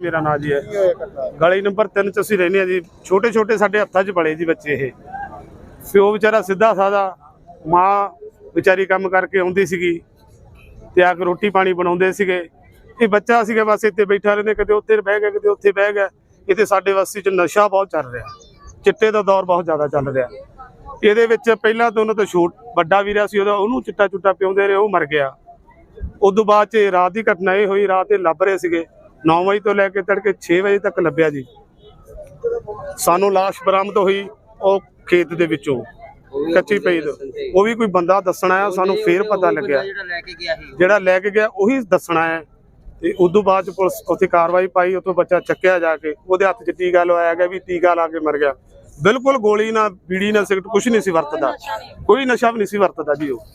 ਮੇਰਾ ਨਾਂ ਜੀ ਹੈ। ਗਲੀ ਨੰਬਰ 3 ਚ ਅਸੀਂ ਰਹਿੰਦੇ ਆ ਜੀ। ਛੋਟੇ ਛੋਟੇ ਸਾਡੇ ਹੱਥਾਂ 'ਚ ਬੜੇ ਜੀ ਬੱਚੇ ਇਹ। ਪਿਓ ਵਿਚਾਰਾ ਸਿੱਧਾ ਸਾਦਾ, ਮਾਂ ਵਿਚਾਰੀ ਕੰਮ ਕਰਕੇ ਆਉਂਦੀ ਸੀਗੀ ਤੇ ਆ ਕੇ ਰੋਟੀ ਪਾਣੀ ਬਣਾਉਂਦੇ ਸੀਗੇ। ਇਹ ਬੱਚਾ ਸੀਗਾ ਬਸ ਇੱਥੇ ਬੈਠਾ ਰਹਿੰਦੇ, ਕਦੇ ਉੱਥੇ ਬਹਿ ਗਿਆ, ਕਦੇ ਉੱਥੇ ਬਹਿ ਗਿਆ। ਇੱਥੇ ਸਾਡੇ ਵਸਤੀ 'ਚ ਨਸ਼ਾ ਬਹੁਤ ਚੱਲ ਰਿਹਾ। ਚਿੱਟੇ ਦਾ ਦੌਰ ਬਹੁਤ ਜ਼ਿਆਦਾ ਚੱਲ ਰਿਹਾ। ਇਹਦੇ ਵਿੱਚ ਪਹਿਲਾਂ ਤਾਂ ਉਹਨਾਂ ਤੋਂ ਛੋਟ, ਵੱਡਾ ਵੀਰਾ ਸੀ ਉਹਦਾ, ਉਹਨੂੰ ਚਿੱਟਾ ਚੁੱਟਾ ਪਿਉਂਦੇ ਰਹੇ, ਉਹ ਮਰ ਗਿਆ। ਉਦੋਂ ਬਾਅਦ ਚ ਰਾਤ ਦੀ ਘਟਨਾ ਇਹ ਹੋਈ, ਰਾਤ ਇਹ ਲੱਭ ਰਹੇ ਸੀਗੇ। 9 ਵਜੇ ਤੋਂ ਲੈ ਕੇ ਤੜਕੇ 6 ਵਜੇ ਤੱਕ ਲੱਭਿਆ ਜੀ। ਸਾਨੂੰ ਲਾਸ਼ ਬਰਾਮਦ ਹੋਈ, ਉਹ ਖੇਤ ਦੇ ਵਿੱਚੋਂ, ਕੱਚੀ ਪਈ ਤੋਂ। ਉਹ ਵੀ ਕੋਈ ਬੰਦਾ ਦੱਸਣਾ ਹੈ ਸਾਨੂੰ ਫੇਰ ਪਤਾ ਲੱਗਿਆ। ਜਿਹੜਾ ਲੈ ਕੇ ਗਿਆ ਸੀ ਉਹੀ ਦੱਸਣਾ ਹੈ ਤੇ ਉਦੋਂ ਬਾਅਦ ਪੁਲਿਸ ਉੱਥੇ ਕਾਰਵਾਈ ਪਾਈ, ਉੱਥੋਂ ਬੱਚਾ ਚੱਕਿਆ ਜਾ ਕੇ। ਉਹਦੇ ਹੱਥ 'ਚ ਟੀਕਾ ਲਵਾਇਆ ਗਿਆ ਵੀ ਟੀਕਾ ਲਾ ਕੇ ਮਰ ਗਿਆ। ਬਿਲਕੁਲ ਗੋਲੀ ਨਾ, ਬੀੜੀ ਨਾ ਸਿਗਰਟ ਕੁਝ ਨਹੀਂ ਸੀ ਵਰਤਦਾ। ਕੋਈ ਨਸ਼ਾ ਵੀ ਨਹੀਂ ਸੀ ਵਰਤਦਾ ਜੀ ਉਹ।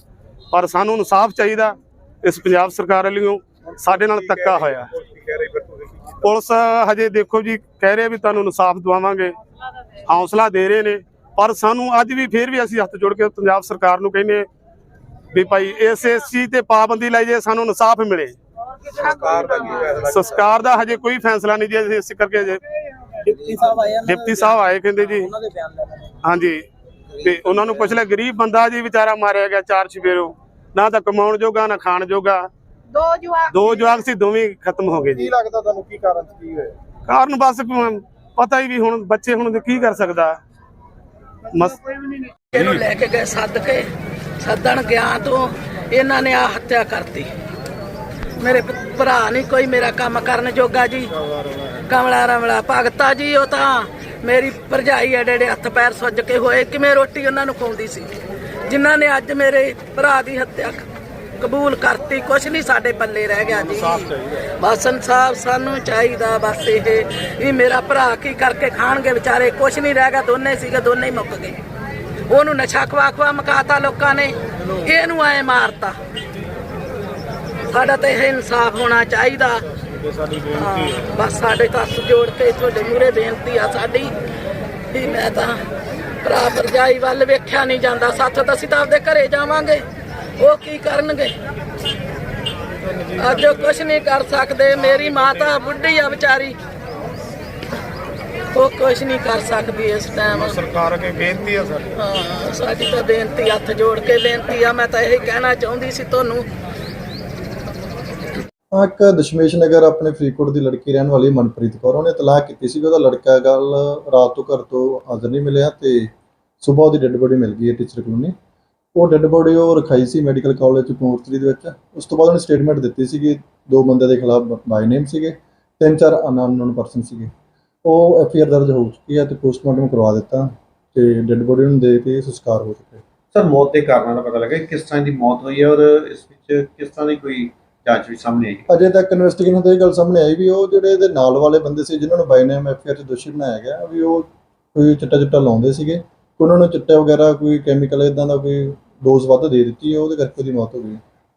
ਪਰ ਸਾਨੂੰ ਇਨਸਾਫ ਚਾਹੀਦਾ, ਇਸ ਪੰਜਾਬ ਸਰਕਾਰ ਵੱਲੋਂ ਸਾਡੇ ਨਾਲ ਧੱਕਾ ਹੋਇਆ। ਪੁਲਿਸ ਹਜੇ ਦੇਖੋ ਜੀ ਕਹਿ ਰਹੇ ਵੀ ਤੁਹਾਨੂੰ ਇਨਸਾਫ ਦਵਾਵਾਂਗੇ ਹੌਸਲਾ ਦੇ ਰਹੇ ਨੇ ਪਰ ਸਾਨੂੰ ਅੱਜ ਵੀ ਫੇਰ ਵੀ ਅਸੀਂ ਹੱਥ ਜੋੜ ਕੇ ਪੰਜਾਬ ਸਰਕਾਰ ਨੂੰ ਕਹਿੰਦੇ ਵੀ ਭਾਈ ਇਸ ਇਸ ਚੀਜ਼ ਤੇ ਪਾਬੰਦੀ ਲਾਈ ਜੇ ਸਾਨੂੰ ਇਨਸਾਫ ਮਿਲੇ। ਸੰਸਕਾਰ ਦਾ ਹਜੇ ਕੋਈ ਫੈਸਲਾ ਨਹੀਂ ਜੀ ਅਸੀਂ ਇਸ ਕਰਕੇ ਜੇ ਡਿਪਟੀ ਸਾਹਿਬ ਆਏ ਆ ਡਿਪਟੀ ਸਾਹਿਬ ਆਏ ਕਹਿੰਦੇ ਜੀ। ਹਾਂਜੀ ਤੇ ਉਹਨਾਂ ਨੂੰ ਪੁੱਛ ਲਿਆ ਗਰੀਬ ਬੰਦਾ ਜੀ ਵਿਚਾਰਾ ਮਾਰਿਆ ਗਿਆ ਚਾਰ ਚਵੇਰੋਂ ਨਾ ਤਾਂ ਕਮਾਉਣ ਜੋਗਾ ਨਾ ਖਾਣ ਜੋਗਾ। ਦੋ ਜਵਾਕ ਦੋ ਜਵਾਕ ਸੀ ਦੋਵੇਂ ਖਤਮ ਹੋ ਗਏ ਜੀ। ਕੀ ਲੱਗਦਾ ਤੁਹਾਨੂੰ ਕੀ ਕਾਰਨ ਸੀ ਕੀ ਹੋਇਆ? ਕਾਰਨ ਬਸ ਪ- ਪਤਾ ਹੀ ਵੀ ਹੁਣ ਬੱਚੇ ਹੁਣ ਕੀ ਕਰ ਸਕਦਾ। ਮਸ ਇਹਨੂੰ ਲੈ ਕੇ ਗਏ ਸੱਦ ਕੇ ਸੱਦਣ ਗਿਆ ਤੋਂ ਇਹਨਾਂ ਨੇ ਆ ਹੱਤਿਆ ਕਰਤੀ। ਮੇਰੇ ਭ- ਭਰਾ ਨਹੀਂ ਕੋਈ ਮੇਰਾ ਕੰਮ ਕਰਨ ਜੋਗਾ ਜੀ। ਕਮਲਾ ਰਮਲਾ ਭਗਤਾ ਜੀ ਉਹ ਤਾਂ ਮੇਰੀ ਭਰਜਾਈ ਐਡੇ ਐਡੇ ਹੱਥ ਪੈਰ ਸੁੱਜ ਕੇ ਹੋਏ ਕਿਵੇਂ ਰੋਟੀ ਉਹਨਾਂ ਨੂੰ ਖਵਾਉਂਦੀ ਸੀ। ਜਿਨ੍ਹਾਂ ਨੇ ਅੱਜ ਮੇਰੇ ਭਰਾ ਦੀ ਹੱਤਿਆ ਕ- ਕਬੂਲ ਕਰਤੀ, ਕੁਛ ਨਹੀਂ ਸਾਡੇ ਪੱਲੇ ਰਹਿ ਗਿਆ ਜੀ। ਬਸ ਇਨਸਾਫ ਸਾਨੂੰ ਚਾਹੀਦਾ, ਬਸ ਇਹ ਵੀ ਮੇਰਾ ਭਰਾ ਕੀ ਕਰਕੇ ਖਾਣਗੇ ਵਿਚਾਰੇ, ਕੁਛ ਨਹੀਂ ਰਹਿ ਗਿਆ, ਦੋਨੇ ਸੀਗੇ, ਦੋਨੇ ਹੀ ਮੁੱਕ ਗਏ। ਉਹਨੂੰ ਨਸ਼ਾ ਖਵਾ ਖਵਾ ਮਕਾਤਾ ਲੋਕਾਂ ਨੇ, ਇਹਨੂੰ ਐ ਮਾਰਤਾ। ਸਾਡਾ ਤੇ ਇਹ ਇਨਸਾਫ ਹੋਣਾ ਚਾਹੀਦਾ। ਬਸ ਸਾਡੇ ਤਾਂ ਹੱਥ ਜੋੜ ਕੇ ਤੁਹਾਡੇ ਮੂਹਰੇ ਬੇਨਤੀ ਆ ਸਾਡੀ ਵੀ ਮੈਂ ਤਾਂ ਭਰਾ ਭਰਜਾਈ ਵੱਲ ਵੇਖਿਆ ਨਹੀਂ ਜਾਂਦਾ। ਸਾਥੋਂ ਤਾਂ ਅਸੀਂ ਤਾਂ ਆਪਦੇ ਘਰੇ ਜਾਵਾਂਗੇ। ਉਹ ਕੀ ਕਰਨਗੇ? ਅੱਜ ਕੁਛ ਨਹੀਂ ਕਰ ਸਕਦੇ। ਮੇਰੀ ਮਾਂ ਤਾਂ ਬੁੱਢੀ ਆ ਵਿਚਾਰੀ। ਉਹ ਕੁਛ ਨਹੀਂ ਕਰ ਸਕਦੀ ਇਸ ਟਾਈਮ ਸਰਕਾਰ ਅੱਗੇ ਬੇਨਤੀ ਆ ਸਾਡੀ। ਹਾਂ ਸਾਡੀ ਤਾਂ ਬੇਨਤੀ ਹੱਥ ਜੋੜ ਕੇ ਬੇਨਤੀ ਆ। ਮੈਂ ਤਾਂ ਇਹ ਕਹਿਣਾ ਚਾਹੁੰਦੀ ਸੀ ਤੁਹਾਨੂੰ। ਇੱਕ ਦਸ਼ਮੇਸ਼ ਨਗਰ ਆਪਣੇ ਫਰੀਦਕੋਟ ਦੀ ਲੜਕੀ ਰਹਿਣ ਵਾਲੀ ਮਨਪ੍ਰੀਤ ਕੌਰ ਉਹਨੇ ਤਲਾਕ ਕੀਤੀ ਸੀ ਕਿ ਉਹਦਾ ਲੜਕਾ ਗੱਲ ਰਾਤ ਤੋਂ ਘਰ ਤੋਂ ਹਾਜ਼ਰ ਨਹੀਂ ਮਿਲਿਆ ਤੇ ਸਵੇਰ ਉਹਦੀ ਡੈੱਡ ਬੋਡੀ ਮਿਲ ਗਈ ਹੈ ਟੀਚਰ ਕਲੋਨੀ ਉਹ ਡੈੱਡ ਬੋਡੀ ਉਹ ਰਖਾਈ ਸੀ ਮੈਡੀਕਲ ਕਾਲਜ ਕਪੂਰਥਲੇ ਦੇ ਵਿੱਚ। ਉਸ ਤੋਂ ਬਾਅਦ ਉਹਨੇ ਸਟੇਟਮੈਂਟ ਦਿੱਤੀ ਸੀ ਕਿ ਦੋ ਬੰਦੇ ਦੇ ਖਿਲਾਫ ਬਾਈ ਨੇਮ ਸੀਗੇ ਤਿੰਨ ਚਾਰ ਅਨਨੋਨ ਪਰਸਨ ਸੀਗੇ। ਉਹ ਐਫ ਆਈ ਆਰ ਦਰਜ ਹੋ ਚੁੱਕੀ ਹੈ ਤੇ ਪੋਸਟਮਾਰਟਮ ਕਰਵਾ ਦਿੱਤਾ ਤੇ ਡੈੱਡ ਬੋਡੀ ਨੂੰ ਦੇ ਕੇ ਸੰਸਕਾਰ ਹੋ ਚੁੱਕਿਆ ਸਰ ਮੌਤ ਦੇ ਕਾਰਨਾਂ ਦਾ ਪਤਾ ਲੱਗਾ ਕਿ ਕਿਸ ਤਰ੍ਹਾਂ ਦੀ ਮੌਤ ਹੋਈ ਹੈ ਔਰ ਇਸ ਵਿੱਚ ਕਿਸ ਤਰ੍ਹਾਂ ਦੀ ਕੋਈ ਜਾਂਚ ਵੀ ਸਾਹਮਣੇ ਆਈ? ਅਜੇ ਤੱਕ ਇਨਵੈਸਟੀਗੇਸ਼ਨ ਤੋਂ ਇਹ ਗੱਲ ਸਾਹਮਣੇ ਆਈ ਵੀ ਉਹ ਜਿਹੜੇ ਇਹਦੇ ਨਾਲ ਵਾਲੇ ਬੰਦੇ ਸੀ ਜਿਨ੍ਹਾਂ ਨੂੰ ਬਾਈ ਨੇਮ ਐਫਆਰ ਚ ਦੋਸ਼ੀ ਬਣਾਇਆ ਗਿਆ ਵੀ ਉਹ ਕੋਈ ਚਿੱਟਾ ਚਿੱਟਾ ਲਾਉਂਦੇ ਸੀਗੇ। ਉਹਨਾਂ ਨੂੰ ਚਿੱਟਾ ਵਗੈਰਾ ਕੋਈ ਕੈਮੀਕਲ ਇਦਾਂ ਦਾ ਕੋਈ ਡੋਜ਼ ਵੱਧ ਦੇ ਦਿੱਤੀ ਉਹਦੇ ਕਰਕੇ ਉਹਦੀ ਮੌਤ ਹੋ ਗਈ।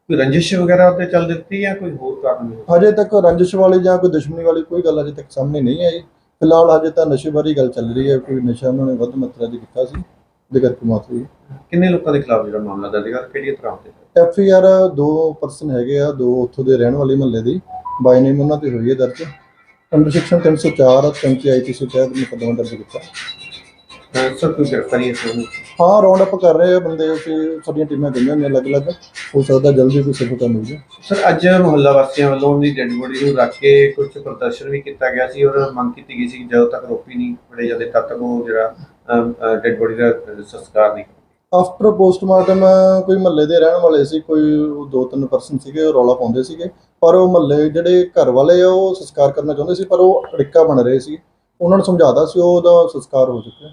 ਕੋਈ ਰੰਜਿਸ਼ ਵਗੈਰਾ ਉੱਤੇ ਚੱਲ ਦਿੱਤੀ ਜਾਂ ਕੋਈ ਹੋਰ ਕਾਰਨ ਵੀ ਅਜੇ ਤੱਕ ਰੰਜਿਸ਼ ਵਾਲੀ ਜਾਂ ਕੋਈ ਦੁਸ਼ਮਣੀ ਵਾਲੀ ਕੋਈ ਗੱਲ ਅਜੇ ਤੱਕ ਸਾਹਮਣੇ ਨਹੀਂ ਆਈ। ਫਿਲਹਾਲ ਅਜੇ ਤਾਂ ਨਸ਼ੇ ਬਾਰੇ ਗੱਲ ਚੱਲ ਰਹੀ ਹੈ ਕੋਈ ਨਸ਼ਾ ਉਹਨਾਂ ਨੇ ਵੱਧ ਮਾਤਰਾ 'ਚ ਕੀਤਾ ਸੀ ਉਹਦੇ ਕਰਕੇ ਮੌਤ ਹੋਈ। ਕਿੰਨੇ ਲੋਕਾਂ ਦੇ ਖਿਲਾਫ ਜਿਹੜਾ ਮਾਮਲਾ ਦਰਜ ਹੈ ਕਿਹੜੀ ਤਰ੍ਹਾਂ ਤੇ ਐਫ ਆਈ ਆਰ ਦੋ ਪਰਸਨ ਹੈਗੇ ਆ ਦੋ ਉੱਥੋਂ ਦੇ ਰਹਿਣ ਵਾਲੇ ਮਹੱਲੇ ਦੀ ਬਾਈ ਨੇਮ ਉਹਨਾਂ ਤੇ ਹੋਈ ਹੈ ਦਰਜ। ਅੰਡਰ ਸੈਕਸ਼ਨ 304 35 ਆਈਪੀਸੀ ਤਹਿਤ ਮੁਕੱਦਮਾ ਦਰਜ ਕੀਤਾ ਸਰ ਕੋਈ ਗ੍ਰਿਫਤਾਰੀ ਇਸ ਨੂੰ ਹਾਂ ਰਾਉਂਡ ਅਪ ਕਰ ਰਹੇ ਆ ਬੰਦੇ ਕਿ ਸਾਡੀਆਂ ਟੀਮਾਂ ਗਈਆਂ ਨੇ ਅਲੱਗ-ਅਲੱਗ। ਹੋ ਸਕਦਾ ਜਲਦੀ ਕੋਈ ਸਫਲਤਾ ਮਿਲ ਜਾਏ ਸਰ ਅੱਜ ਮੁਹੱਲਾ ਵਾਸੀਆਂ ਵੱਲੋਂ ਉਹਦੀ ਡੈੱਡ ਬੋਡੀ ਨੂੰ ਰੱਖ ਕੇ ਕੁਝ ਪ੍ਰਦਰਸ਼ਨ ਵੀ ਕੀਤਾ ਗਿਆ ਸੀ ਔਰ ਮੰਗ ਕੀਤੀ ਗਈ ਸੀ ਕਿ ਜਦੋਂ ਤੱਕ ਰੋਪੀ ਨਹੀਂ ਫੜੇ ਜਾਂਦੇ ਤਦ ਤੱਕ ਉਹ ਜਿਹੜਾ ਡੈੱਡ ਬੋਡੀ ਦਾ ਸੰਸਕਾਰ ਨਹੀਂ ਆਫਟਰ ਪੋਸਟਮਾਰਟਮ ਕੋਈ ਮਹੱਲੇ ਦੇ ਰਹਿਣ ਵਾਲੇ ਸੀ ਕੋਈ ਦੋ ਤਿੰਨ ਪਰਸਨ ਸੀਗੇ ਉਹ ਰੌਲਾ ਪਾਉਂਦੇ ਸੀਗੇ। ਪਰ ਉਹ ਮਹੱਲੇ ਜਿਹੜੇ ਘਰ ਵਾਲੇ ਆ ਉਹ ਸੰਸਕਾਰ ਕਰਨਾ ਚਾਹੁੰਦੇ ਸੀ ਪਰ ਉਹ ਅੜਿੱਕਾ ਬਣ ਰਹੇ ਸੀ। ਉਹਨਾਂ ਨੂੰ ਸਮਝਾਦਾ ਸੀ ਉਹਦਾ ਸੰਸਕਾਰ ਹੋ ਚੁੱਕਿਆ।